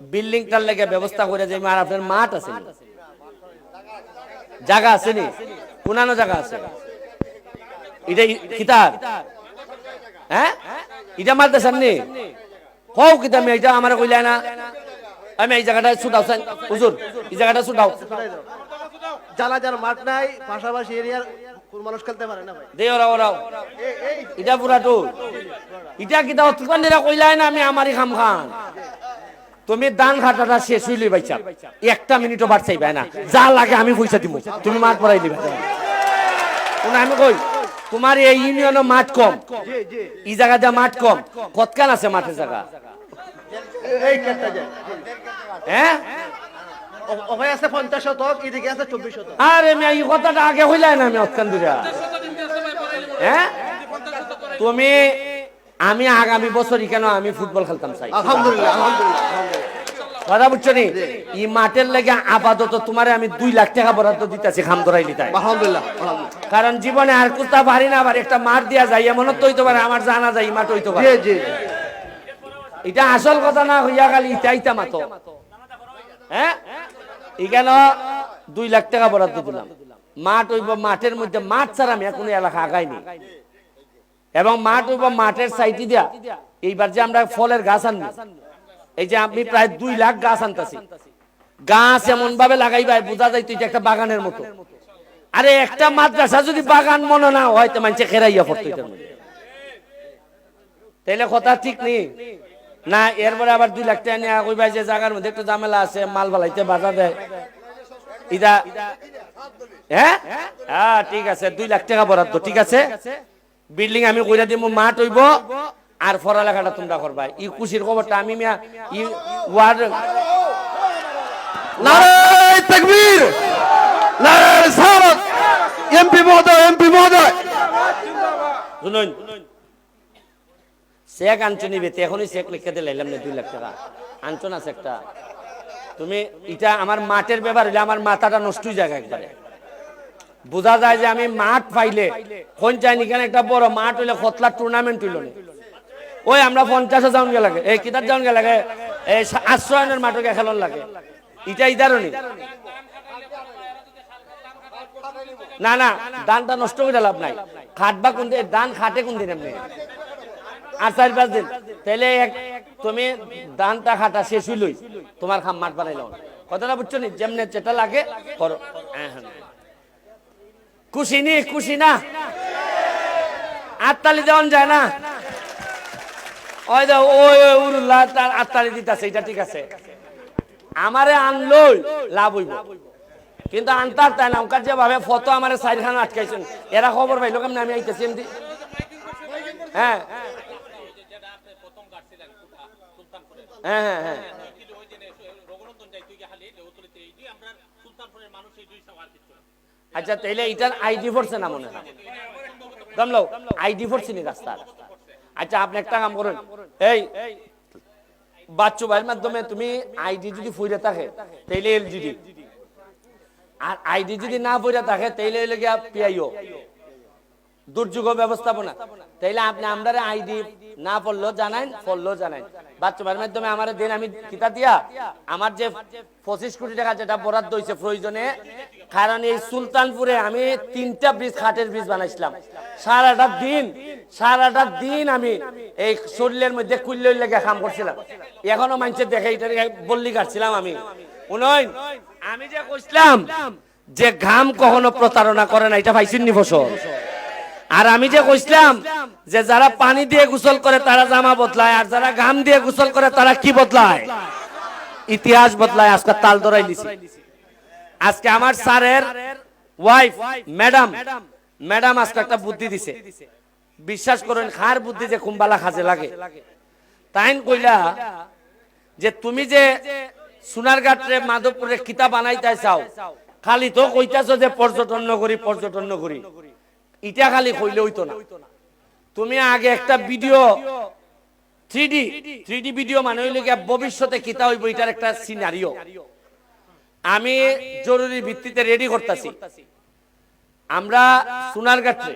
বিল্ডিংটার লেগে ব্যবস্থা করে যে আর আপনার মাঠ আছে? জায়গা আছে নি? কোনানো জায়গা আছে। এটা কিতাব হ্যাঁ? এটা মারতেছেন নি? হও কিতাব আমি এটা আমার কইলা না। আমি এই জায়গাটা ছুটাও হুজুর এই জায়গাটা ছুটাও। জানা যার মাঠ নাই পাশাপাশি এরিয়ার কোন মানুষ খেলতে পারে না ভাই। দে ওরা ওরাও। এটা পুরা তো এটা কিতা অতক্ষণ দিরা কইলাই না আমি আমারই খাম খান তুমি দান খাটাটা শেষ হইলি বাইচা। একটা মিনিটও বাদ চাইবে না। যা লাগে আমি পয়সা দিব তুমি মাঠ পড়াই দিবে। আমি কই তোমার এই ইউনিয়নে মাঠ কম। এই জায়গা যা মাঠ কম। কতখান আছে মাঠের জায়গা? হ্যাঁ ওখানে আছে পঞ্চাশ শতক এদিকে আছে চব্বিশ শতক। আরে মিয়া এই কথাটা আগে হইলাই না আমি অতক্ষণ দিরা। হ্যাঁ তুমি আমি আগামী বছর কেন আমি ফুটবল খেলতাম চাই আলহামদুলিল্লাহ আলহামদুলিল্লাহ। কথা বুঝছ নি? এই মাঠের লেগে আপাতত তোমারে আমি দুই লাখ টাকা বরাদ্দ দিতেছি খাম ধরাইলি তাই। আলহামদুলিল্লাহ কারণ জীবনে আর কুস্তা পারি না আবার একটা মাঠ দিয়া যায় এমন তো হইতে পারে আমার জানা যায় মাঠ হইতে পারে। এটা আসল কথা না হইয়া খালি ইটাইতা মাতো। হ্যাঁ? এখানে দুই লাখ টাকা বরাদ্দ দিলাম। মাঠ হইব মাঠের মধ্যে মাঠ ছাড়া আমি কোনো এলাকা আগাইনি। এবং মাঠ হইব মাঠের সাইটি দিয়া এইবার যে আমরা ফলের গাছ আনব এই যে আমি প্রায় দুই লাখ গাছ আনতেছি। গাছ এমন ভাবে লাগাইবাই বোঝা যায় তুই একটা বাগানের মতো। আরে একটা মাদ্রাসা যদি বাগান মনে না হয় তো মানুষে খেরাইয়া পড়তো তাইলে কথা ঠিক নেই। না এরপরে আবার দুই লাখ টাকা নিয়ে কইবা যে জায়গার মধ্যে একটু ঝামেলা আছে মাল বালাইতে বাধা দেয়। ইদা হ্যাঁ? হ্যাঁ ঠিক আছে দুই লাখ টাকা বরাদ্দ ঠিক আছে? বিল্ডিং আমি কইরা দিব মাঠ হইব আর পড়ালেখাটা তোমরা করবা। ই খুশির খবরটা আমি মিয়া ই ওয়ার্ড নারায় তকবীর নারায় সালাত। এমপি মহোদয় এমপি মহোদয়। শুনুন। চেক আনছো নিবে তে এখনই চেক লিখে দিয়ে লাইলাম না দুই লাখ টাকা। আনছো না চেকটা তুমি এটা আমার মাঠের ব্যাপার হইলে আমার মাথাটা নষ্ট হয়ে যায় একবারে। বোঝা যায় যে আমি মাঠ পাইলে কোন চাই এখানে একটা বড় মাঠ হইলে খতলার টুর্নামেন্ট হইল ওই আমরা পঞ্চাশে যাওন গে লাগে। এই কিতাব যাওন গে লাগে? এই আশ্রয়নের মাঠে খেলন লাগে। এটা ইদারণী। না না দানটা নষ্ট করে লাভ নাই। খাটবা কোন দিন দান খাটে কোন দিন এমনি? আর চার পাঁচ দিন। তাহলে তুমি দানটা খাটা শেষ হইলই। তোমার খাম মাঠ বানাইল কথাটা বুঝছ নি? যেমনি যেটা লাগে করো। হ্যাঁ, হ্যাঁ। খুশি নি খুশি না আটতালি দেওয়ান যায় না। ওই দে ওই উরুল্লাহ তার আটতালি দিতেছে, এটা ঠিক আছে। আমারে আনলই, লাভ হইব। কিন্তু আনতার তাই না, ওকার যে ভাবে ফটো আমার সাইডখান আটকাইছেন, এরা খবর পাইলো কেমন? আমি আইতেছি এমনি। হ্যাঁ। হ্যাঁ হ্যাঁ হ্যাঁ। আচ্ছা তাইলে এটার আইডি পড়ছে না মনে হয়। দমলো আইডি পড়ছে নি রাস্তার। আচ্ছা আপনি একটা কাম করুন। এই, বাচ্চু ভাইয়ের মাধ্যমে তুমি আইডি যদি ফুইরে থাকে, তাইলে এলজিডি আর আইডি যদি না পড়ে থাকে, তাইলে গিয়া পিআইও দুর্যোগ ব্যবস্থাপনা। তাইলে আপনি আমরা আইডি না পড়লেও জানাইন পড়লেও জানাইন। বাচ্চার মাধ্যমে আমার দিন, আমি কিতা দিয়া, আমার যে পঁচিশ কোটি টাকা যেটা বরাদ্দ হয়েছে প্রয়োজনে কারণ এই সুলতানপুরে আমি তিনটা ব্রিজ খাটের ব্রিজ বানাইছিলাম। সারাটা দিন সারাটা দিন আমি এই শরীরের মধ্যে কুল্লে লেগে কাম করছিলাম। এখনও মানুষের দেখে এটা বললি কাটছিলাম আমি। উনয়ন আমি যে কইছিলাম যে ঘাম কখনো প্রতারণা করে না, এটা পাইছেন নি ফসল? আর আমি যে কইছিলাম যে যারা পানি দিয়ে গোসল করে তারা জামা বদলায়, আর যারা ঘাম দিয়ে গোসল করে তারা কি বদলায়? ইতিহাস বদলায়, আজকে তাল ধরাই দিছি। আজকে আমার স্যারের ওয়াইফ ম্যাডাম ম্যাডাম আজকে একটা বুদ্ধি দিছে। বিশ্বাস করেন, খার বুদ্ধি যে কুম্বালা খাজে লাগে। তাইন কইলা যে তুমি যে সোনারঘাটে মাধবপুরে কিতাব বানাইতে চাও, খালি তো কইতাছো যে পর্যটন নগরী পর্যটন নগরী। ইটা খালি কইলে হইতো না। তুমি আগে একটা ভিডিও থ্রি থ্রি ভিডিও মানে হইলে ভবিষ্যতে কিতা হইব, এটার একটা সিনারিও আমি জরুরি ভিত্তিতে রেডি করতেছি। আমরা সোনারঘাটে